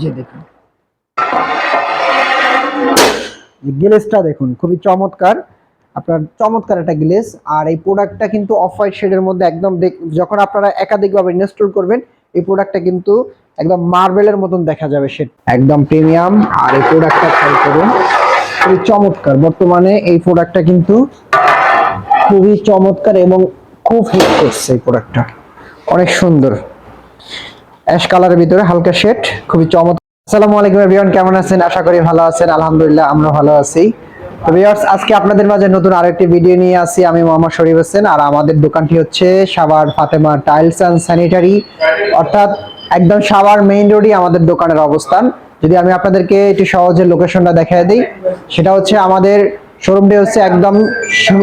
যে দেখুন। গ্লেসটা দেখুন, খুবই চমৎকার। আপনার চমৎকার একটা গ্লেস আর এই প্রোডাক্টটা কিন্তু অফ হোয়াইট শেডের মধ্যে একদম যখন আপনারা একাধিকভাবে ইনস্টল করবেন, এই প্রোডাক্টটা কিন্তু একদম মার্বেলের মতন দেখা যাবে সেট একদম প্রিমিয়াম আর এই প্রোডাক্টটা ট্রাই করুন। খুবই চমৎকার। বর্তমানে এই প্রোডাক্টটা কিন্তু খুবই চমৎকার এবং খুব হিট করছে এই প্রোডাক্টটা অনেক সুন্দর। অ্যাশ কালারের ভিতরে হালকা শেড, খুবই চমৎকার। আসসালামু আলাইকুম এভরিওয়ান, কেমন আছেন? আশা করি ভালো আছেন, আলহামদুলিল্লাহ আমরা ভালো আছি। তো ভিউয়ার্স, আজকে আপনাদের মাঝে নতুন আরেকটি ভিডিও নিয়ে আসি আমি মোহাম্মদ শরীফ হোসেন, আর আমাদের দোকানটি হচ্ছে Savar Fatema tiles and sanitary. অর্থাৎ একদম সাভার মেইন রোডই আমাদের দোকানের অবস্থান। যদি আমি আপনাদেরকে একটু সহজে লোকেশনটা দেখায় দিই, সেটা হচ্ছে আমাদের শোরুমটি হচ্ছে একদম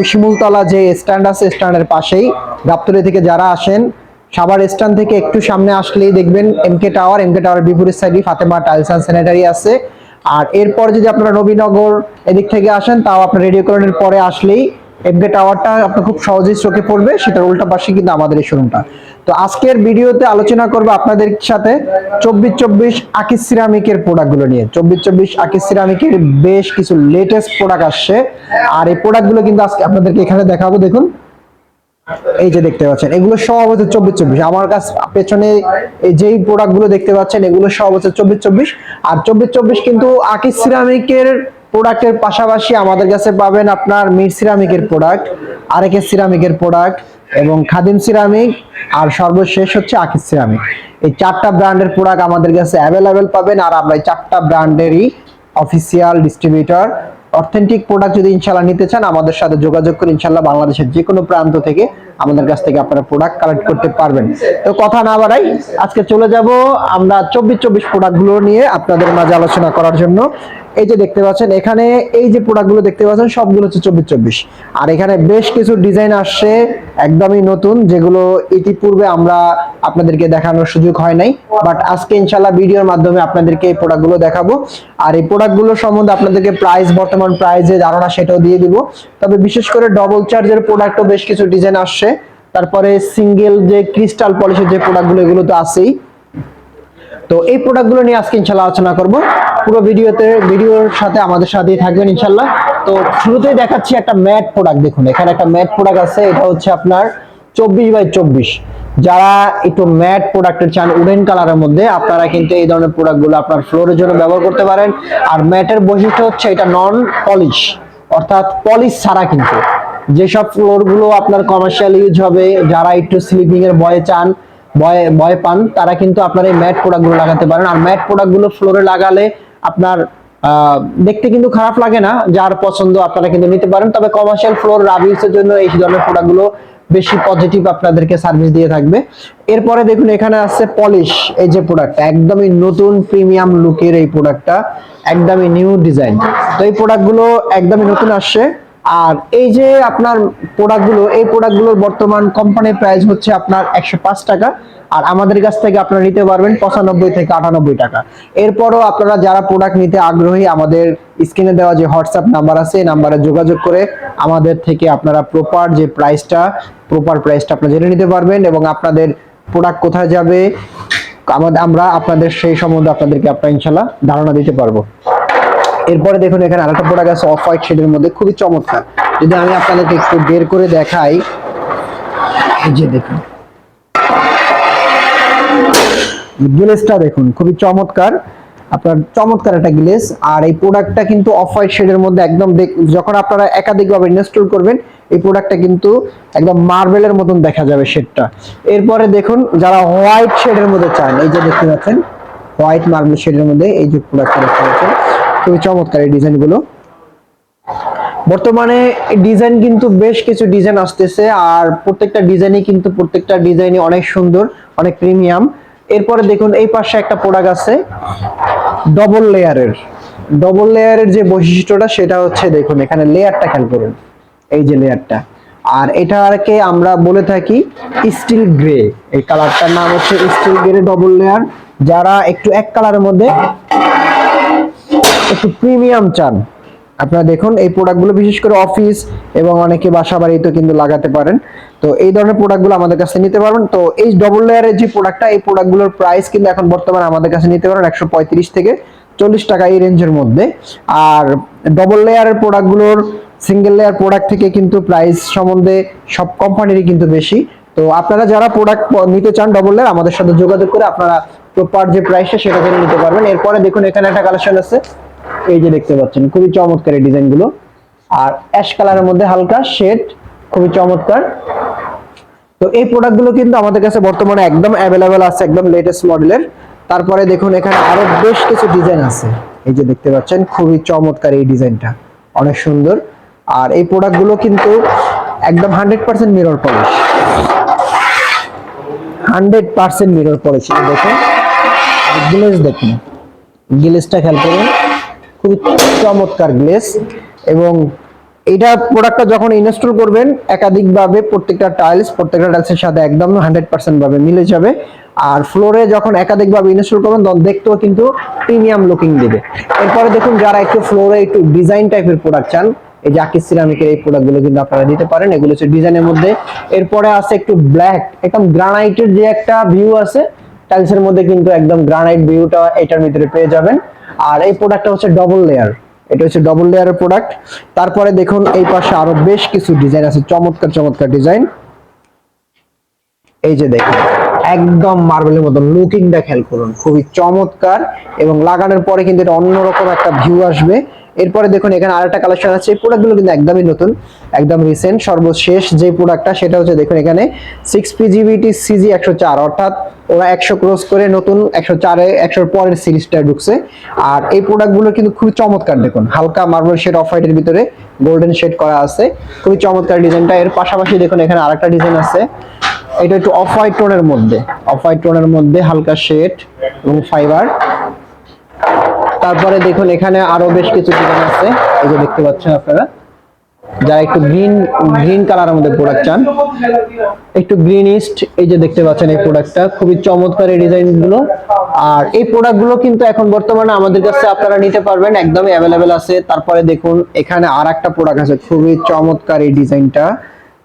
শিমুলতলা যে স্ট্যান্ড আছে, স্ট্যান্ডের পাশেই। গাবতলি থেকে যারা আসেন সাভার স্ট্যান্ড থেকে একটু সামনে আসলেই দেখবেন এমকে টাওয়ার এমকে টাওয়ার বিপরীত সাইডে ফাতেমা টাইলস অ্যান্ড স্যানিটারি আছে। আর এরপর যদি আপনারা নবীনগর এদিক থেকে আসেন, তাও আপনার রেডিও কলোনির পরে আসলেই এমকে টাওয়ারটা আপনার খুব সহজেই চোখে পড়বে, সেটার উল্টা পাশে কিন্তু আমাদের এই শোরুমটা তো আজকের ভিডিওতে আলোচনা করব আপনাদের সাথে চব্বিশ চব্বিশ আকিস সিরামিকের প্রোডাক্টগুলো নিয়ে। চব্বিশ চব্বিশ আকিস সিরামিকের বেশ কিছু লেটেস্ট প্রোডাক্ট আসছে। আর এই প্রোডাক্টগুলো কিন্তু আজকে আপনাদেরকে এখানে দেখাবো, দেখুন। এই যে দেখতে পাচ্ছেন, এগুলো সব হচ্ছে চব্বিশ চব্বিশ। আমার কাছে পেছনে যেই প্রোডাক্টগুলো দেখতে পাচ্ছেন, এগুলো সব হচ্ছে চব্বিশ চব্বিশ। আর চব্বিশ চব্বিশ কিন্তু আকিস সিরামিকের প্রোডাক্টের পাশাপাশি আমাদের কাছে পাবেন আপনার মির সিরামিকের প্রোডাক্ট আরেকের সিরামিকের প্রোডাক্ট এবং খাদিম সিরামিক আর সর্বশেষ হচ্ছে আকিস সিরামিক এই চারটা ব্র্যান্ডের প্রোডাক্ট আমাদের কাছে অ্যাভেলেবেল পাবেন, আর আমরা এই চারটা ব্র্যান্ডেরই অফিসিয়াল ডিস্ট্রিবিউটর অথেন্টিক প্রোডাক্ট যদি ইনশাল্লাহ নিতে চান, আমাদের সাথে যোগাযোগ করে ইনশাল্লাহ বাংলাদেশের যে কোনো প্রান্ত থেকে আমাদের কাছ থেকে আপনারা প্রোডাক্ট কালেক্ট করতে পারবেন। তো কথা না বাড়াই, আজকে চলে যাব আমরা চব্বিশ চব্বিশ প্রোডাক্টগুলো নিয়ে আপনাদের মাঝে আলোচনা করার জন্য। এই যে দেখতে পাচ্ছেন, এখানে এই যে প্রোডাক্টগুলো দেখতে পাচ্ছেন, সবগুলো হচ্ছে চব্বিশ চব্বিশ। আর এখানে বেশ কিছু ডিজাইন আসছে, একদমই নতুন, যেগুলো ইতিপূর্বে আমরা আপনাদেরকে দেখানোর সুযোগ হয় নাই। বাট আজকে ইনশাল্লাহ ভিডিওর মাধ্যমে আপনাদেরকে এই প্রোডাক্টগুলো দেখাবো। আর এই প্রোডাক্টগুলো সম্বন্ধে আপনাদেরকে প্রাইস বর্তমান প্রাইসে ধারণা, সেটাও দিয়ে দিব। তবে বিশেষ করে ডবল চার্জের প্রোডাক্টও বেশ কিছু ডিজাইন আসছে। তারপরে সিঙ্গেল যে ক্রিস্টাল পলিশের যে প্রোডাক্টগুলো এগুলো তো আছেই। তো এই প্রোডাক্টগুলো নিয়ে আজকে ইনশাল্লাহ আলোচনা করব। পুরো ভিডিওতে, ভিডিওর সাথে আমাদের সাথেই থাকবেন ইনশাল্লাহ। তো শুরুতেই দেখাচ্ছি একটা ম্যাট প্রোডাক্ট দেখুন। এখানে একটা ম্যাট প্রোডাক্ট আছে, এটা হচ্ছে আপনার চব্বিশ বাই চব্বিশ। যারা একটু ম্যাট প্রোডাক্টের চান, উডেন কালারের মধ্যে, আপনারা কিন্তু এই ধরনের প্রোডাক্টগুলো আপনার ফ্লোরের জন্য ব্যবহার করতে পারেন। আর ম্যাটের বৈশিষ্ট্য হচ্ছে এটা নন পলিশ অর্থাৎ পলিশ ছাড়া কিন্তু। যেসব ফ্লোরগুলো আপনার কমার্শিয়াল ইউজ হবে, যারা একটু স্লিপিং এর ভয়ে চান, ভয় ভয় পান, তারা কিন্তু আপনার এই ম্যাট প্রোডাক্টগুলো লাগাতে পারেন। আর ম্যাট প্রোডাক্টগুলো ফ্লোরে লাগালে আপনার দেখতে কিন্তু খারাপ লাগে না, যার পছন্দ আপনারা কিন্তু নিতে পারেন। তবে কমার্শিয়াল ফ্লোর রাবিউসের জন্য এই ধরনের প্রোডাক্টগুলো বেশি পজিটিভ আপনাদেরকে সার্ভিস দিয়ে থাকবে। এরপরে দেখুন, এখানে আছে পলিশ এই যে প্রোডাক্টটা একদমই নতুন প্রিমিয়াম লুকের এই প্রোডাক্টটা একদমই নিউ ডিজাইন তো এই প্রোডাক্টগুলো একদমই নতুন আসছে। আর এই যে আপনার প্রোডাক্টগুলো এই প্রোডাক্টগুলোর বর্তমান কোম্পানির প্রাইস হচ্ছে আপনার একশো পাঁচ টাকা। আর আমাদের কাছ থেকে আপনারা নিতে পারবেন পঁচানব্বই থেকে আটানব্বই টাকা। এরপরও আপনারা যারা প্রোডাক্ট নিতে আগ্রহী, আমাদের স্ক্রিনে দেওয়া যে হোয়াটসঅ্যাপ নাম্বার আছে, এই নাম্বারে যোগাযোগ করে আমাদের থেকে আপনারা প্রপার যে প্রাইসটা প্রপার প্রাইসটা আপনারা জেনে নিতে পারবেন এবং আপনাদের প্রোডাক্ট কোথায় যাবে, আমাদের, আমরা আপনাদের সেই সম্বন্ধে আপনাদেরকে আপনার ইনশাল্লাহ ধারণা দিতে পারব। এরপরে দেখুন, এখানে আরেকটা প্রোডাক্ট আছে অফ হোয়াইট শেডের মধ্যে। খুবই চমৎকার। যদি আমি আপনাদেরকে একটু বের করে দেখাই যে দেখুন। গ্লেসটা দেখুন, খুবই চমৎকার। আপনার চমৎকার একটা গ্লেস। আর এই প্রোডাক্টটা কিন্তু অফ হোয়াইট শেডের মধ্যে একদম যখন আপনারা একাধিকভাবে ইনস্টল করবেন, এই প্রোডাক্টটা কিন্তু একদম মার্বেলের মতন দেখা যাবে শেডটা এরপরে দেখুন, যারা হোয়াইট শেডের মধ্যে চান, এই যে দেখতে পাচ্ছেন হোয়াইট মার্বেল শেডের মধ্যে এই যে প্রোডাক্টটা দেখতে পাচ্ছেন খুবই চমৎকার এই ডিজাইনগুলো। বর্তমানে ডিজাইন কিন্তু বেশ কিছু ডিজাইন আসতেছে আর প্রত্যেকটা ডিজাইনই কিন্তু প্রত্যেকটা ডিজাইনই অনেক সুন্দর, অনেক প্রিমিয়াম। এরপরে দেখুন এই পাশে একটা প্রোডাক্ট আছে ডবল লেয়ারের ডবল লেয়ারের যে বৈশিষ্ট্যটা সেটা হচ্ছে দেখুন, এখানে লেয়ারটা খেয়াল করুন, এই যে লেয়ারটা আর এটাকে আমরা বলে থাকি স্টিল গ্রে এই কালারটার নাম হচ্ছে স্টিল গ্রে ডবল লেয়ার যারা একটু এক কালারের মধ্যে একটু প্রিমিয়াম চান। আপনারা দেখুন, এই প্রোডাক্টগুলো বিশেষ করে অফিস এবং অনেকে বাসা বাড়িতে কিন্তু লাগাতে পারেন। তো এই ধরনের প্রোডাক্টগুলো আমাদের কাছে নিতে পারবেন। তো এই ডবল লেয়ারের যে প্রোডাক্টটা এই প্রোডাক্টগুলোর প্রাইস কিন্তু এখন বর্তমানে আমাদের কাছে নিতে পারেন একশো পঁয়ত্রিশ থেকে চল্লিশ টাকা এই রেঞ্জের মধ্যে। আর ডবল লেয়ারের প্রোডাক্টগুলোর সিঙ্গেল লেয়ার প্রোডাক্ট থেকে কিন্তু প্রাইস সম্বন্ধে সব কোম্পানিরই কিন্তু বেশি। তো আপনারা যারা প্রোডাক্ট নিতে চান ডবল লেয়ার আমাদের সাথে যোগাযোগ করে আপনারা প্রপার যে প্রাইসটা সেটা জেনে নিতে পারবেন। এরপরে দেখুন, এখানে একটা কালেকশন আছে। এই যে দেখতে পাচ্ছেন, খুবই চমৎকার এই ডিজাইনগুলো। আর অ্যাশ কালারের মধ্যে হালকা শেড, খুবই চমৎকার। তো এই প্রোডাক্টগুলো কিন্তু আমাদের কাছে বর্তমানে একদম অ্যাভেলেবেল আছে, একদম লেটেস্ট মডেলের। তারপরে দেখুন, এখানে আরও বেশ কিছু ডিজাইন আছে। এই যে দেখতে পাচ্ছেন, খুবই চমৎকার এই ডিজাইনটা। অনেক সুন্দর। আর এই প্রোডাক্টগুলো কিন্তু একদম hundred percent mirror polish. Hundred percent mirror polish দেখুন। গ্লেজ দেখুন। গ্লেজটা খেয়াল করুন। খুবই চমৎকার গ্লেস এবং এইটা প্রোডাক্টটা যখন ইনস্টল করবেন, একাধিকভাবে প্রত্যেকটা টাইলস প্রত্যেকটা টাইলসের সাথে একদম হান্ড্রেড ভাবে মিলে যাবে। আর ফ্লোরে যখন একাধিকভাবে ইনস্টল করবেন, তখন দেখতেও কিন্তু প্রিমিয়াম লুকিং দেবে। এরপরে দেখুন, যারা একটু ফ্লোরে একটু ডিজাইন টাইপের প্রোডাক্ট চান, এই যে আকিস সিরামিকের এই প্রোডাক্টগুলো কিন্তু আপনারা দিতে পারেন। এগুলো হচ্ছে ডিজাইনের মধ্যে। এরপরে আছে একটু ব্ল্যাক একদম গ্রানাইটের যে একটা ভিউ আছে টাইলসের মধ্যে কিন্তু একদম গ্রানাইট ভিউটা এটার ভিতরে পেয়ে যাবেন। আর এই প্রোডাক্টটা হচ্ছে ডবল লেয়ার এটা হচ্ছে ডবল লেয়ারের প্রোডাক্ট তারপরে দেখুন, এই পাশে আরও বেশ কিছু ডিজাইন আছে, চমৎকার চমৎকার ডিজাইন এই যে দেখুন, একদম মার্বেলের মতো লুকিংটা খেয়াল করুন, খুবই চমৎকার। এবং লাগানোর পরে কিন্তু এটা অন্যরকম একটা ভিউ আসবে। এরপরে দেখুন, এখানে আরেকটা কালেকশন আছে। এই প্রোডাক্টগুলো কিন্তু একদমই নতুন, একদম রিসেন্ট সর্বশেষ যে প্রোডাক্টটা সেটা হচ্ছে দেখুন এখানে সিক্স পিজিবিটি সিজি একশো চার, অর্থাৎ ওরা একশো ক্রস করে নতুন একশো চারে একশোর পরের সিরিজটা ঢুকছে। আর এই প্রোডাক্টগুলো কিন্তু খুবই চমৎকার, দেখুন, হালকা মার্বেল শেড অফ হোয়াইটের ভিতরে গোল্ডেন শেড করা আছে। খুবই চমৎকার ডিজাইনটা এর পাশাপাশি দেখুন, এখানে আরেকটা ডিজাইন আছে। এটা একটু অফ হোয়াইট টোনের মধ্যে অফ হোয়াইট টোনের মধ্যে হালকা শেড এবং ফাইবার তারপরে দেখুন, এখানে আরও বেশ কিছু ডিজাইন আছে। এই যে দেখতে পাচ্ছেন আপনারা। যারা একটু গ্রিন গ্রিন কালারের মধ্যে প্রোডাক্ট চান, একটু গ্রিন ইস্ট এই যে দেখতে পাচ্ছেন এই প্রোডাক্টটা খুবই চমৎকার এই ডিজাইনগুলো আর এই প্রোডাক্টগুলো কিন্তু এখন বর্তমানে আমাদের কাছে আপনারা নিতে পারবেন, একদমই অ্যাভেলেবেল আছে। তারপরে দেখুন, এখানে আর একটা প্রোডাক্ট আছে, খুবই চমৎকার এই ডিজাইনটা।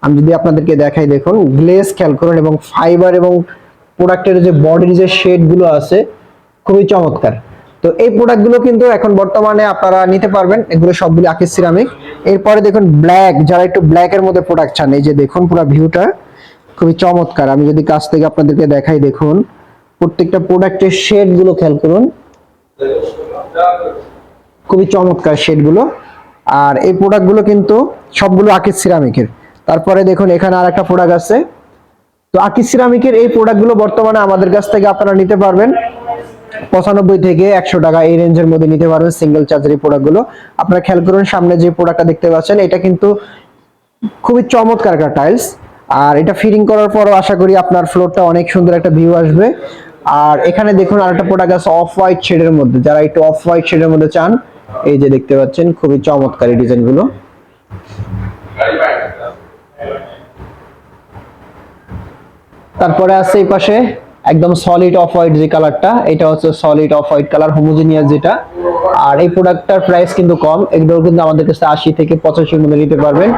আমি যদি আপনাদেরকে দেখাই, দেখুন গ্লেজ খেয়াল করুন, এবং ফাইবার এবং প্রোডাক্টের যে বডির যে শেডগুলো আছে, খুবই চমৎকার। তো এই প্রোডাক্টগুলো কিন্তু এখন বর্তমানে আপনারা নিতে পারবেন। এগুলো সবগুলো আকিস সিরামিক এরপরে দেখুন ব্ল্যাক যারা একটু ব্ল্যাক এর মধ্যে প্রোডাক্ট চান, এই যে দেখুন পুরো ভিউটা খুবই চমৎকার। আমি যদি কাছ থেকে আপনাদেরকে দেখাই, দেখুন, প্রত্যেকটা প্রোডাক্টের শেডগুলো খেয়াল করুন। খুবই চমৎকার শেডগুলো। আর এই প্রোডাক্টগুলো কিন্তু সবগুলো আকিস সিরামিকের তারপরে দেখুন, এখানে আর একটা প্রোডাক্ট আছে। তো আকিস সিরামিকের এই প্রোডাক্টগুলো বর্তমানে আমাদের কাছ থেকে আপনারা নিতে পারবেন। পঁচানব্বই থেকে একশো টাকা এই রেঞ্জের মধ্যে নিতে পারবেন সিঙ্গেল চার্জার প্রোডাক্টগুলো আপনারা খেয়াল করুন, সামনে যে প্রোডাক্টটা দেখতে পাচ্ছেন, এটা কিন্তু খুবই চমৎকার একটা টাইলস আর এটা ফিটিং করার পরও আশা করি আপনার ফ্লোরটা অনেক সুন্দর একটা ভিউ আসবে। আর এখানে দেখুন আরেকটা প্রোডাক্ট আছে অফ হোয়াইট শেডের মধ্যে। যারা একটু অফ হোয়াইট শেডের মধ্যে চান, এই যে দেখতে পাচ্ছেন, খুবই চমৎকার এই ডিজাইনগুলো তারপরে আছে এই পাশে একদম সলিড অফ হোয়াইট যে কালারটা এটা হচ্ছে solid off white colour homogeneous যেটা। আর এই প্রোডাক্টটার প্রাইস কিন্তু কম এগুলো কিন্তু আমাদের কাছে আশি থেকে পঁচাশির মধ্যে নিতে পারবেন।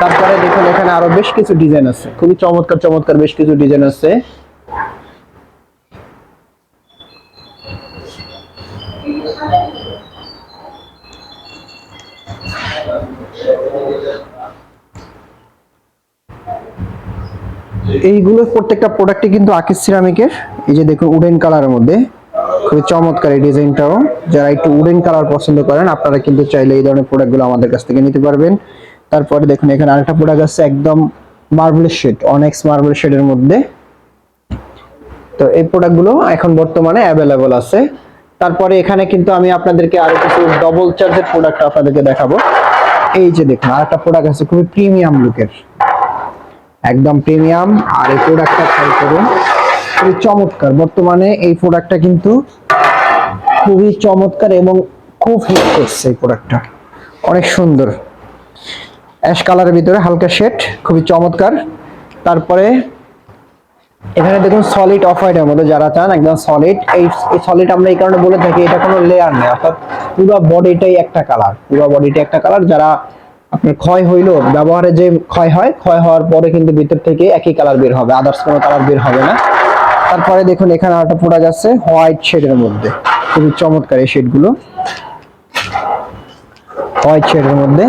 তারপরে দেখুন, এখানে আরও বেশ কিছু ডিজাইন আছে। খুবই চমৎকার চমৎকার বেশ কিছু ডিজাইন আছে। এইগুলো প্রত্যেকটা প্রোডাক্টই কিন্তু আকিস সিরামিকের এই যে দেখুন উডেন কালারের মধ্যে। খুবই চমৎকার এই ডিজাইনটাও যারা একটু উডেন কালার পছন্দ করেন, আপনারা কিন্তু চাইলে এই ধরনের প্রোডাক্টগুলো আমাদের কাছ থেকে নিতে পারবেন। তারপরে দেখুন, এখানে আরেকটা প্রোডাক্ট আছে, একদম মার্বেল শেড অনেক্স মার্বেল শেডের মধ্যে। তো এই প্রোডাক্টগুলো এখন বর্তমানে অ্যাভেলেবল আছে। তারপরে এখানে কিন্তু আমি আপনাদেরকে আরও কিছু ডবল চার্জের প্রোডাক্ট আপনাদেরকে দেখাবো। এই যে দেখুন, আরেকটা প্রোডাক্ট আছে, খুবই প্রিমিয়াম লুকের একদম প্রিমিয়াম। আর এই প্রোডাক্টটা খেয়াল করুন, খুবই চমৎকার। বর্তমানে এই প্রোডাক্টটা কিন্তু খুবই চমৎকার এবং খুব হিট করছে এই প্রোডাক্টটা অনেক সুন্দর। অ্যাশ কালারের ভিতরে হালকা শেড খুবই চমৎকার। তারপরে এখানে দেখুন সলিড অফ হোয়াইটের মধ্যে যারা চান, একদম সলিড এই সলিড আমরা এই কারণে বলে থাকি, এটা কোনো লেয়ার নেই, অর্থাৎ পুরো বডিটাই একটা কালার পুরো বডিটা একটা কালার যারা আপনার ক্ষয় হইল, ব্যবহারে যে ক্ষয় হয়, ক্ষয় হওয়ার পরে কিন্তু ভিতর থেকে একই কালার বের হবে আদার্স কোনো কালার বের হবে না। তারপরে দেখুন, এখানে আরেকটা প্রোডাক্ট আছে হোয়াইট শেডের মধ্যে। খুবই চমৎকার এই শেডগুলো হোয়াইট শেডের মধ্যে।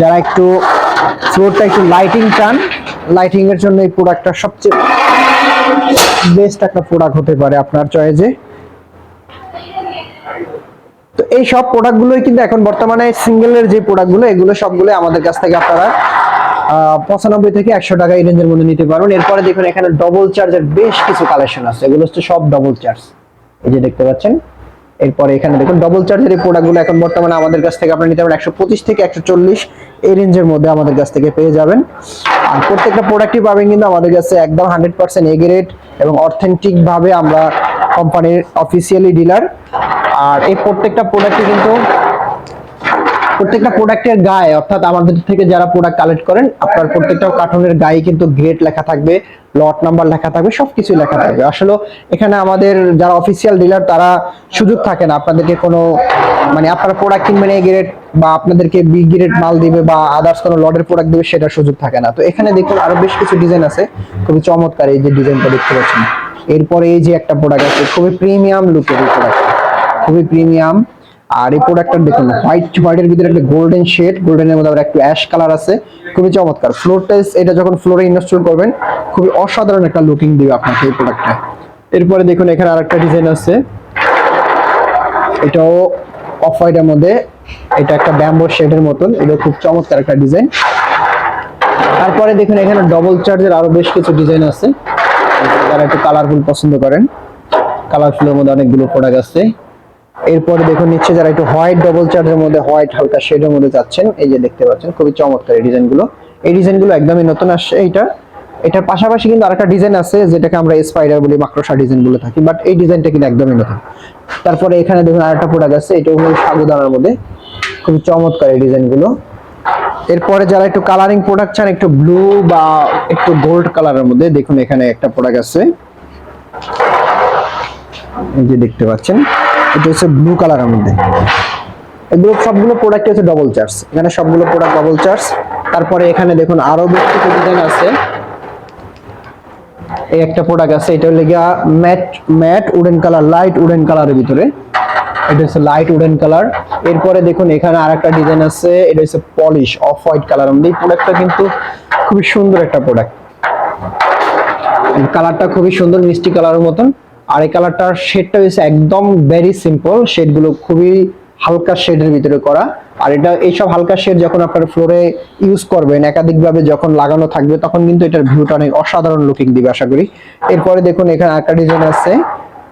যারা একটু ফ্লোরটা একটু লাইটিং চান লাইটিং এর জন্য এই প্রোডাক্টটা সবচেয়ে বেস্ট একটা প্রোডাক্ট হতে পারে আপনার চয়েসে তো এই সব প্রোডাক্টগুলোই কিন্তু এখন বর্তমানে সিঙ্গেলের যে প্রোডাক্টগুলো এগুলো সবগুলো আমাদের কাছ থেকে আপনারা পঁচানব্বই থেকে একশো টাকা এই রেঞ্জের মধ্যে নিতে পারবেন। এরপরে দেখুন, এখানে ডবল চার্জের বেশ কিছু কালেকশন আছে। এগুলো হচ্ছে সব ডবল চার্জ এই যে দেখতে পাচ্ছেন, এরপরে এখানে দেখুন ডবল চার্জের এই প্রোডাক্টগুলো এখন বর্তমানে আমাদের কাছ থেকে আপনারা নিতে পারেন একশো পঁচিশ থেকে একশো চল্লিশ এই রেঞ্জের মধ্যে আমাদের কাছ থেকে পেয়ে যাবেন। আর প্রত্যেকটা প্রোডাক্টই পাবেন কিন্তু আমাদের কাছে একদম হান্ড্রেড পার্সেন্ট এ গ্রেড এবং অথেন্টিক ভাবে আমরা কোম্পানির অফিসিয়ালি ডিলার আর এই প্রত্যেকটা প্রোডাক্টই কিন্তু প্রত্যেকটা প্রোডাক্টের গায়ে, অর্থাৎ আমাদের থেকে যারা প্রোডাক্ট কালেক্ট করেন, আপনার প্রত্যেকটা কার্টুনের গায়ে কিন্তু গ্রেড লেখা থাকবে লট নাম্বার লেখা থাকবে সবকিছু লেখা থাকবে। আসলে এখানে আমাদের যারা অফিসিয়াল ডিলার তারা সুযোগ থাকে না আপনাদেরকে কোনো মানে আপনারা প্রোডাক্ট কিনবেন এ গ্রেড বা আপনাদেরকে বি গ্রেড মাল দিবে বা আদার্স কোনো লটের প্রোডাক্ট দিবে, সেটার সুযোগ থাকে না। তো এখানে দেখুন আরও বেশ কিছু ডিজাইন আছে। খুবই চমৎকার এই যে ডিজাইনটা দেখতে পাচ্ছেন। এরপরে এই যে একটা প্রোডাক্ট আছে, খুবই প্রিমিয়াম লুকের এই প্রোডাক্ট খুবই প্রিমিয়াম আর এই প্রোডাক্টটা দেখুন হোয়াইট হোয়াইটের ভিতরে একটা গোল্ডেন শেড গোল্ডেনের মধ্যে আবার একটু অ্যাশ কালার আছে। খুবই চমৎকার। ফ্লোর টাইলস এটা যখন ফ্লোরে ইনস্টল করবেন, খুবই অসাধারণ একটা লুকিং দিবে আপনাকে এই প্রোডাক্টটা এরপরে দেখুন, এখানে আরেকটা ডিজাইন আছে। এটাও অফ হোয়াইটের মধ্যে। এটা একটা ব্যাম্বো শেডের মতন। এটা খুব চমৎকার একটা ডিজাইন তারপরে দেখুন, এখানে ডবল চার্জের আরও বেশ কিছু ডিজাইন আছে। যারা একটু কালারফুল পছন্দ করেন কালারফুলের মধ্যে অনেকগুলো প্রোডাক্ট আছে। এরপরে দেখুন, নিচ্ছে যারা একটু হোয়াইট ডবল চার্জের মধ্যে হোয়াইট হালকা শেডের মধ্যে যাচ্ছেন, এই যে দেখতে পাচ্ছেন, খুবই চমৎকার এই ডিজাইনগুলো। এই ডিজাইনগুলো একদমই নতুন আসছে এইটা। এটার পাশাপাশি কিন্তু আরেকটা ডিজাইন আছে, যেটাকে আমরা স্পাইডার বলি, মাকড়সা ডিজাইন বলে থাকি বাট এই ডিজাইনটা কিন্তু একদমই নতুন। তারপরে এখানে দেখুন আরেকটা প্রোডাক্ট আছে এটা হলো সাগুদানার মধ্যে। খুবই চমৎকার এই ডিজাইনগুলো। এরপরে যারা একটু কালারিং প্রোডাক্ট চান, একটু ব্লু বা একটু গোল্ড কালারের মধ্যে দেখুন এখানে একটা প্রোডাক্ট আছে। এই যে দেখতে পাচ্ছেন, এটা হচ্ছে ব্লু কালারের মধ্যে। এগুলো সবগুলো প্রোডাক্ট হচ্ছে ডবল চার্জ এখানে সবগুলো প্রোডাক্ট ডবল চার্জ তারপরে এখানে দেখুন আরও বেশ কিছু ডিজাইন আছে। এই একটা প্রোডাক্ট আছে, এটা হলো গিয়া matt matt wooden colour light wooden কালারের ভিতরে। এটা হচ্ছে লাইট উডেন কালার এরপরে দেখুন, এখানে আর একটা ডিজাইন আছে, এটা হচ্ছে পলিশ অফ হোয়াইট কালার মধ্যে এই প্রোডাক্টটা কিন্তু খুবই সুন্দর একটা প্রোডাক্ট কালারটা খুবই সুন্দর, মিষ্টি কালারের মতন। আর এই কালারটার শেডটা হচ্ছে একদম ভেরি সিম্পল শেডগুলো খুবই হালকা শেডের ভিতরে করা। আর এটা, এইসব হালকা শেড যখন আপনার ফ্লোরে ইউজ করবেন, একাধিকভাবে যখন লাগানো থাকবে, তখন কিন্তু এটার ভিউটা অনেক অসাধারণ লুকিং দিবে, আশা করি। এরপরে দেখুন, এখানে একটা ডিজাইন আছে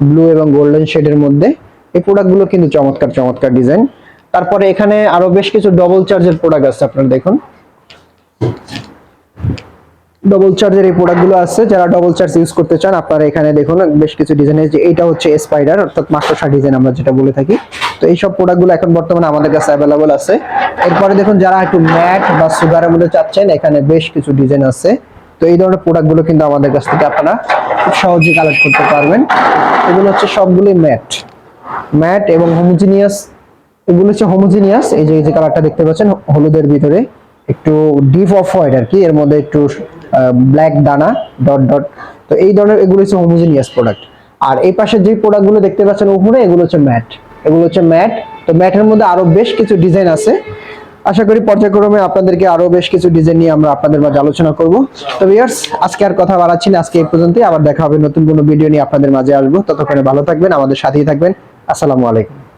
ব্লু এবং গোল্ডেন শেডের মধ্যে। এই প্রোডাক্টগুলো কিন্তু চমৎকার চমৎকার ডিজাইন তারপরে এখানে আরও বেশ কিছু ডবল চার্জের প্রোডাক্ট আছে, আপনারা দেখুন। ডবল চার্জের এই প্রোডাক্টগুলো আছে, যারা ডবল চার্জ ইউজ করতে চান, আপনারা এখানে দেখুন, বেশ কিছু ডিজাইনের যে, এইটা হচ্ছে স্পাইডার অর্থাৎ মাকড়সা ডিজাইন আমরা যেটা বলে থাকি। তো এই সব প্রোডাক্টগুলো এখন বর্তমানে আমাদের কাছে অ্যাভেলেবল আছে। এরপরে দেখুন, যারা একটু ম্যাট বা সুগারের মধ্যে চাচ্ছেন, এখানে বেশ কিছু ডিজাইন আছে। তো এই ধরনের প্রোডাক্টগুলো কিন্তু আমাদের কাছ থেকে আপনারা খুব সহজেই কালেক্ট করতে পারবেন। এগুলো হচ্ছে সবগুলোই ম্যাট ম্যাট এবং হোমোজিনিয়াস এগুলো হচ্ছে হোমোজিনিয়াস এই যে এই যে কালারটা দেখতে পাচ্ছেন, হলুদের ভিতরে একটু ডিপ অফ হোয়াইট আর কি, এর মধ্যে একটু ব্ল্যাক দানা ডট ডট তো এই ধরনের এগুলো হচ্ছে হোমোজিনিয়াস প্রোডাক্ট আর এই পাশে যে প্রোডাক্টগুলো দেখতে পাচ্ছেন উপরে, এগুলো হচ্ছে ম্যাট। এগুলো হচ্ছে ম্যাট, তো ম্যাটের মধ্যে আরও বেশ কিছু ডিজাইন আছে। আশা করি পর্যায়ক্রমে আপনাদেরকে আরও বেশ কিছু ডিজাইন নিয়ে আমরা আপনাদের মাঝে আলোচনা করব। তো ভিউয়ার্স আজকে আর কথা বাড়াচ্ছি না, আজকে এই পর্যন্তই। আবার দেখা হবে নতুন কোনো ভিডিও নিয়ে আপনাদের মাঝে আসব। ততক্ষণে ভালো থাকবেন, আমাদের সাথেই থাকবেন। আসসালামু আলাইকুম।